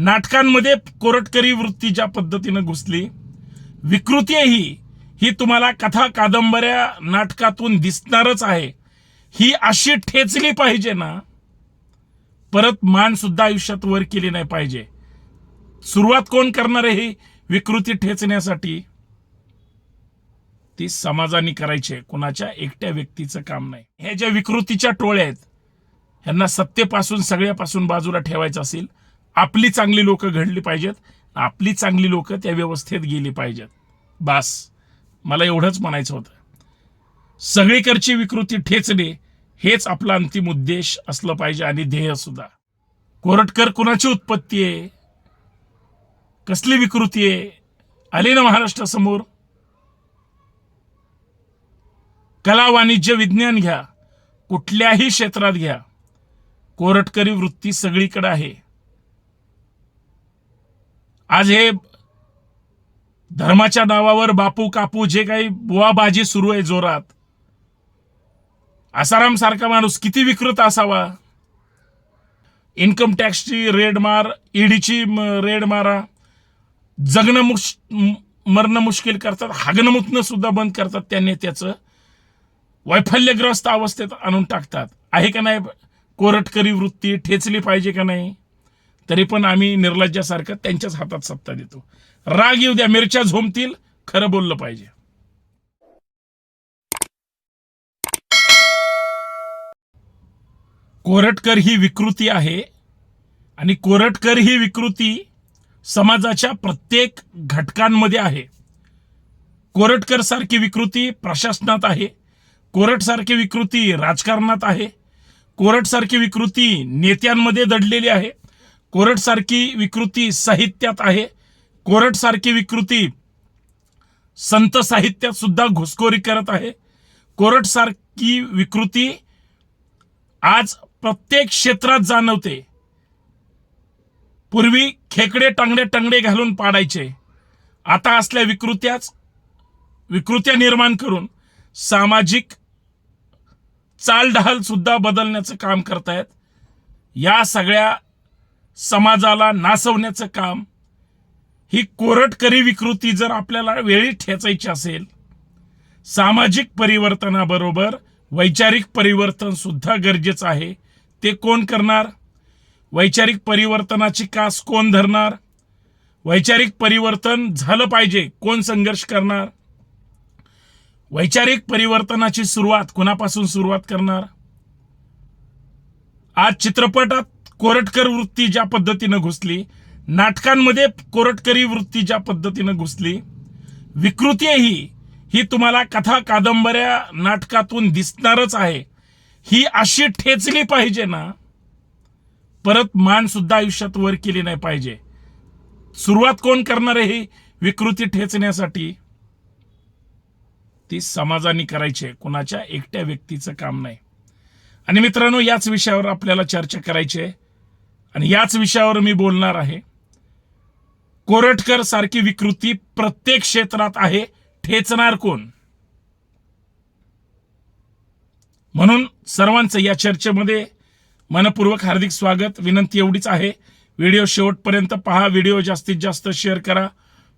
नाटकांमध्ये कोरटकरी वृत्ती ज्या पद्धतीनं घुसली. विकृती ही ही तुम्हाला कथा कादंबऱ्या नाटकातून दिसणारच आहे. ही अशी ठेचली पाहिजे ना. परत मान सुद्धा आयुष्यात वर केली नाही पाहिजे. सुरुवात कोण करणार आहे ही विकृती ठेचण्यासाठी? ती समाजाने करायची आहे. कुणाच्या एकट्या व्यक्तीचं काम नाही. हे ज्या विकृतीच्या टोळ्या आहेत ह्यांना सत्तेपासून सगळ्यापासून बाजूला ठेवायचं असेल आपली चांगली लोक घडली पाहिजेत. आपली चांगली लोक त्या व्यवस्थेत गेली पाहिजेत. बास मला एवढंच म्हणायचं होतं. सगळीकडची विकृती ठेचणे हेच आपला अंतिम उद्देश असलं पाहिजे आणि ध्येय सुद्धा. कोरटकर कुणाची उत्पत्ती आहे? कसली विकृती आहे? आली ना महाराष्ट्रासमोर? कला वाणिज्य विज्ञान घ्या. कुठल्याही क्षेत्रात घ्या. कोरटकरी वृत्ती सगळीकडे आहे. आज हे धर्माच्या नावावर बापू कापू जे काही बुवाबाजी सुरू आहे जोरात आसाराम सारखा माणूस किती विकृत असावा. इन्कम टॅक्सची रेड मार ईडीची रेड मारा जगणं मुश मरणं मुश्किल करतात हागणं मुतणं सुद्धा बंद करतात त्या नेत्याचं. वैफल्यग्रस्त अवस्थेत आणून टाकतात. आहे का नाही कोरटकरी वृत्ती? ठेचली पाहिजे का नाही? तरी पण आम्ही निर्लज्जासारखं त्यांच्याच हातात सत्ता देतो. राग येऊ द्या मिरच्या झोमतील खरं बोललं पाहिजे. कोरटकर ही विकृती आहे आणि कोरटकर ही विकृती समाजाच्या प्रत्येक घटकांमध्ये आहे. कोरटकर सारखी विकृती प्रशासनात आहे कोरट सारखी विकृती राजकारणात आहे कोरट सारखी विकृती नेत्यांमध्ये दडलेली आहे. कोरटसारखी विकृती साहित्यात आहे. कोरटसारखी विकृती संत साहित्यात सुद्धा घुसखोरी करत आहे. कोरटसारखी विकृती आज प्रत्येक क्षेत्रात जाणवते. पूर्वी खेकडे टांगडे टंगडे घालून पाडायचे. आता असल्या विकृत्याच विकृत्या निर्माण करून सामाजिक चालढाल सुद्धा बदलण्याचं काम करतायत. या सगळ्या समाजाला नासवण्याचं काम ही कोरटकरी विकृती जर आपल्याला वेळी ठेचायची असेल सामाजिक परिवर्तनाबरोबर वैचारिक परिवर्तन सुद्धा गरजेचं आहे. ते कोण करणार? वैचारिक परिवर्तनाची कास कोण धरणार? वैचारिक परिवर्तन झालं पाहिजे कोण संघर्ष करणार? वैचारिक परिवर्तनाची सुरुवात कुणापासून सुरुवात करणार? आज चित्रपटात कोरटकर वृत्ती ज्या पद्धतीनं घुसली नाटकांमध्ये कोरटकरी वृत्ती ज्या पद्धतीनं घुसली विकृतीही ही तुम्हाला कथा कादंबऱ्या नाटकातून दिसणारच आहे. ही अशी ठेचली पाहिजे ना परत मान सुद्धा आयुष्यात वर केली नाही पाहिजे. सुरुवात कोण करणार आहे ही विकृती ठेचण्यासाठी? ती समाजाने करायची आहे कुणाच्या एकट्या व्यक्तीचं काम नाही. आणि मित्रांनो याच विषयावर आपल्याला चर्चा करायची आहे. आणि याच विषयावर मी बोलणार आहे. कोरटकर सारखी विकृती प्रत्येक क्षेत्रात आहे ठेचणार कोण? म्हणून सर्वांचं या चर्चेमध्ये मनपूर्वक हार्दिक स्वागत विनंती एवढीच आहे. व्हिडिओ शेवटपर्यंत पहा व्हिडिओ जास्तीत जास्त शेअर करा.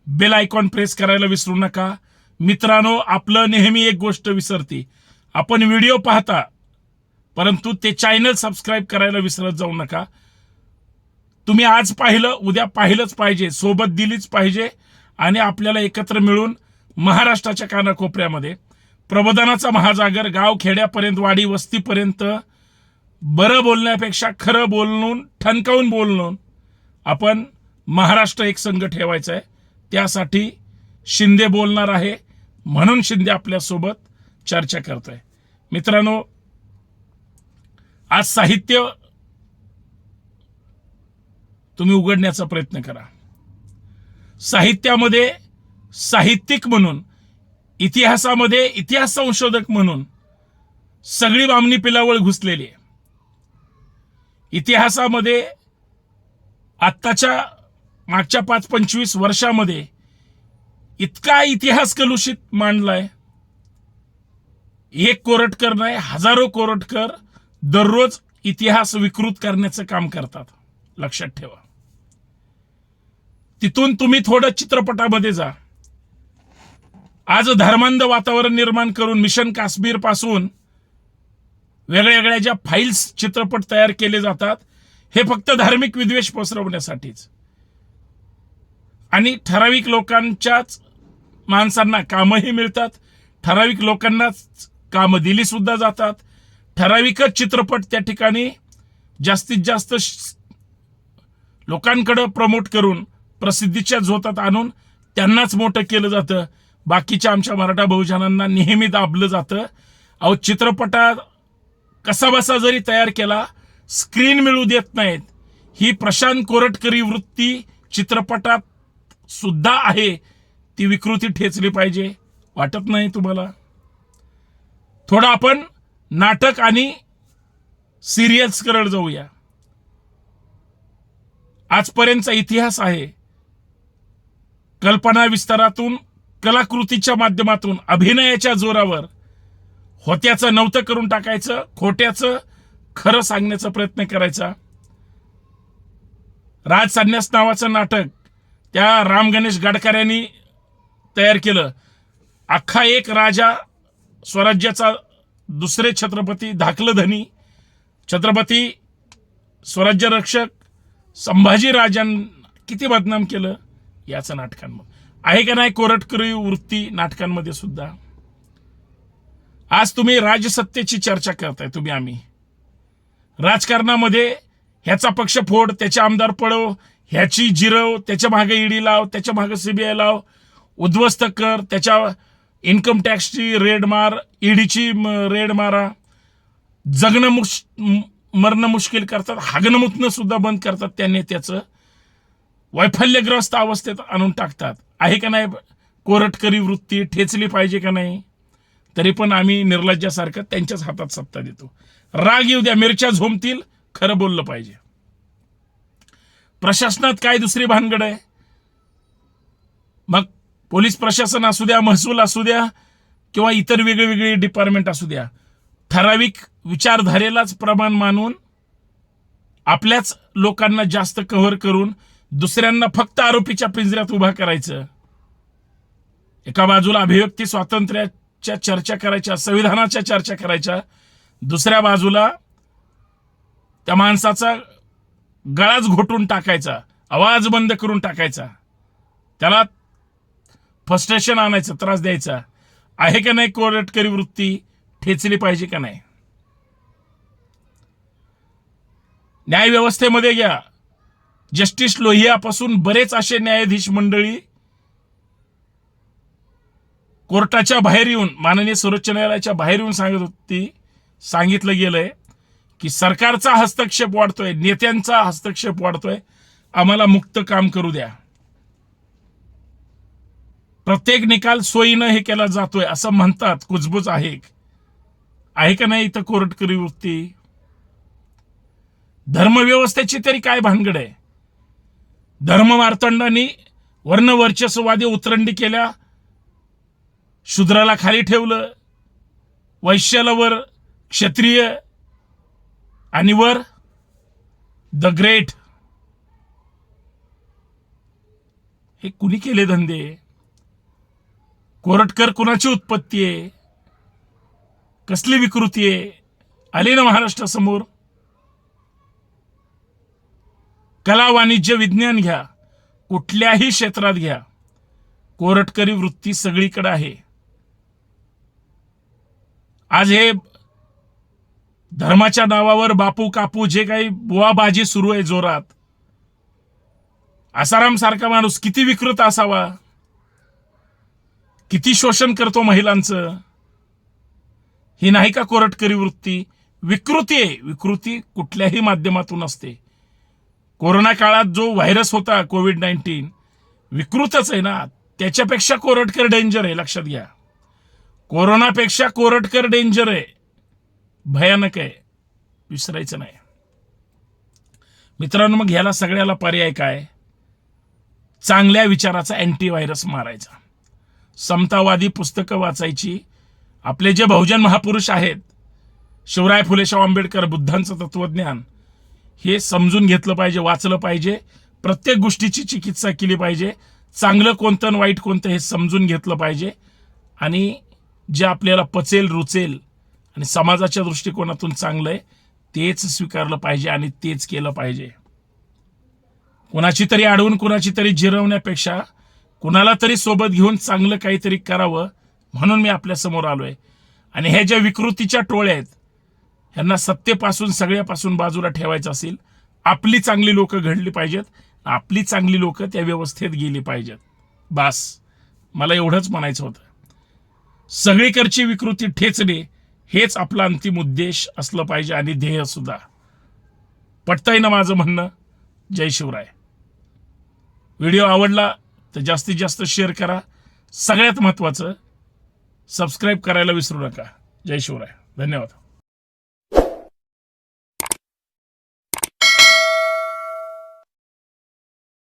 बेल आयकॉन प्रेस करायला विसरू नका. मित्रांनो आपलं नेहमी एक गोष्ट विसरते. आपण व्हिडिओ पाहता परंतु ते चॅनल सबस्क्राईब करायला विसरत जाऊ नका. तुम्ही आज पाहिलं उद्या पाहिलंच पाहिजे सोबत दिलीच पाहिजे आणि आपल्याला एकत्र मिळून महाराष्ट्राच्या कानाकोपऱ्यामध्ये प्रबोधनाचा महाजागर गाव खेड्यापर्यंत वाडी वस्तीपर्यंत बरं बोलण्यापेक्षा खरं बोलून ठणकावून बोलून आपण महाराष्ट्र एक संघ ठेवायचा आहे. त्यासाठी शिंदे बोलणार आहे म्हणून शिंदे आपल्यासोबत चर्चा करतोय. मित्रांनो आज साहित्य तुम्ही उघडण्याचा प्रयत्न करा. साहित्यामध्ये साहित्यिक म्हणून इतिहासामध्ये इतिहास संशोधक म्हणून सगळी बामणी पिलावळ घुसलेली आहे. इतिहासामध्ये आत्ताच्या मागच्या पाच पंचवीस वर्षामध्ये इतका इतिहास कलुषित मांडलाय. एक कोरटकर नाही हजारो कोरटकर दररोज इतिहास विकृत करण्याचं काम करतात. लक्षात ठेवा. तिथून तुम्ही थोडं चित्रपटामध्ये जा. आज धर्मांध वातावरण निर्माण करून मिशन काश्मीरपासून वेगळ्या वेगळ्या ज्या फाईल्स चित्रपट तयार केले जातात हे फक्त धार्मिक विद्वेष पसरवण्यासाठीच. आणि ठराविक लोकांच्याच माणसांना कामही मिळतात ठराविक लोकांनाच कामं दिली सुद्धा जातात. ठराविकच चित्रपट त्या ठिकाणी जास्तीत जास्त लोकांकडं प्रमोट करून प्रसिद्धीच्या झोतात आणून त्यांनाच मोठं केलं जातं. बाकीच्या आमच्या मराठा बहुजनांना नेहमी दाबलं जातं. अहो चित्रपटा कसाबसा जरी तयार केला स्क्रीन मिळू देत नाहीत. ही प्रशांत कोरटकरी वृत्ती चित्रपटात सुद्धा आहे. ती विकृती ठेचली पाहिजे. वाटत नाही तुम्हाला? थोडं आपण नाटक आणि सिरियल्सकडे जाऊया. आजपर्यंतचा इतिहास आहे. कल्पना विस्तारातून कलाकृतीच्या माध्यमातून अभिनयाच्या जोरावर होत्याचं नव्हतं करून टाकायचं खोट्याचं खरं सांगण्याचा प्रयत्न करायचा. राज संन्यास नावाचं नाटक त्या राम गणेश गडकऱ्यांनी तयार केलं. अख्खा एक राजा स्वराज्याचा दुसरे छत्रपती धाकलं धनी छत्रपती स्वराज्य रक्षक संभाजीराजां किती बदनाम केलं? याचं नाटकांमध्ये आहे का नाही कोरटकरी वृत्ती नाटकांमध्ये सुद्धा? आज तुम्ही राजसत्तेची चर्चा करताय तुम्ही आम्ही. राजकारणामध्ये ह्याचा पक्ष फोड त्याचे आमदार पळव ह्याची जिरव त्याच्यामागे ईडी लाव त्याच्यामागे सीबीआय लाव उद्ध्वस्त कर त्याच्या इन्कम टॅक्सची रेड मार ईडीची रेड मारा जगणं मुश मरणं मुश्किल करतात हागणं सुद्धा बंद करतात त्या नेत्याचं वैफल्यग्रस्त अवस्थेत आणून टाकतात. आहे का नाही कोरटकरी वृत्ती ठेचली पाहिजे का नाही? तरी पण आम्ही निर्लज्जासारखं त्यांच्याच हातात सत्ता देतो. राग येऊ द्या मिरच्या झोमतील खरं बोललं पाहिजे. प्रशासनात काय दुसरी भानगड आहे? मग पोलीस प्रशासन असू द्या महसूल असू द्या किंवा इतर वेगळी वेगळी डिपार्टमेंट असू द्या ठराविक विचारधारेलाच प्रमाण मानून आपल्याच लोकांना जास्त कव्हर करून दुसऱ्यांना फक्त आरोपीच्या पिंजऱ्यात उभा करायचं. एका बाजूला अभिव्यक्ती स्वातंत्र्याच्या चर्चा करायच्या संविधानाच्या चर्चा करायच्या दुसऱ्या बाजूला त्या माणसाचा गळाच घोटून टाकायचा आवाज बंद करून टाकायचा. त्याला फ्रस्ट्रेशन आणायचं त्रास द्यायचा. आहे का नाही कोरटकरी वृत्ती? ठेचली पाहिजे का नाही? न्यायव्यवस्थेमध्ये घ्या. जस्टिस लोहियापासून बरेच असे न्यायाधीश मंडळी कोर्टाच्या बाहेर येऊन माननीय सर्वोच्च न्यायालयाच्या बाहेर येऊन सांगत होती सांगितलं गेलंय की सरकारचा हस्तक्षेप वाढतोय नेत्यांचा हस्तक्षेप वाढतोय. आम्हाला मुक्त काम करू द्या. प्रत्येक निकाल सोयीनं हे केला जातोय असं म्हणतात कुजबूज आहे आहे का नाही इथं कोरटकरी वृत्ती धर्मव्यवस्थेची तरी काय भानगड आहे? धर्ममार्तंडांनी वर्णवर्चस्ववादी उतरंडी केल्या शूद्राला खाली ठेवलं वैश्याला वर क्षत्रिय आणि वर द ग्रेट हे कुणी केले धंदे? कोरटकर कुणाची उत्पत्ती आहे? कसली विकृती आहे? आली ना महाराष्ट्रासमोर. कला वाणिज्य विज्ञान घ्या. कुठल्याही क्षेत्रात घ्या. कोरटकरी वृत्ती सगळीकडे आहे. आज हे धर्माच्या नावावर बापू कापू जे काही बुवाबाजी सुरू आहे जोरात. आसाराम सारखा माणूस किती विकृत असावा? किती शोषण करतो महिलांचं? ही नाही का कोरटकरी वृत्ती? विकृती आहे. विकृती कुठल्याही माध्यमातून असते. कोरोना काळात जो व्हायरस होता कोविड नाईन्टीन विकृतच आहे ना? त्याच्यापेक्षा कोरटकर डेंजर आहे लक्षात घ्या. कोरोनापेक्षा कोरटकर डेंजर आहे. भयानक आहे. विसरायचं नाही. मित्रांनो मग ह्याला सगळ्याला पर्याय काय? चांगल्या विचाराचा अँटीव्हायरस मारायचा. समतावादी पुस्तकं वाचायची आपले जे बहुजन महापुरुष आहेत शिवराय फुलेशाव आंबेडकर बुद्धांचं तत्वज्ञान हे समजून घेतलं पाहिजे वाचलं पाहिजे प्रत्येक गोष्टीची चिकित्सा केली पाहिजे चांगलं कोणतं आणि वाईट कोणतं हे समजून घेतलं पाहिजे आणि जे आपल्याला पचेल रुचेल आणि समाजाच्या दृष्टिकोनातून चांगलं आहे तेच स्वीकारलं पाहिजे आणि तेच केलं पाहिजे. कुणाची तरी अडवून कुणाची तरी जिरवण्यापेक्षा कुणाला तरी सोबत घेऊन चांगलं काहीतरी करावं म्हणून मी आपल्यासमोर आलोय. आणि ह्या ज्या विकृतीच्या टोळ्या आहेत ह्यांना सत्तेपासून सगळ्यापासून बाजूला ठेवायचं असेल आपली चांगली लोक घडली पाहिजेत आपली चांगली लोक त्या व्यवस्थेत गेली पाहिजेत. बास मला एवढंच म्हणायचं होतं. सगळीकडची विकृती ठेचणे हेच आपला अंतिम उद्देश असलं पाहिजे आणि ध्येय सुद्धा. पटतंय ना माझं म्हणणं? जय शिवराय. व्हिडिओ आवडला तर जास्तीत जास्त शेअर करा. सगळ्यात महत्त्वाचं सबस्क्राईब करायला विसरू नका. जय शिवराय. धन्यवाद.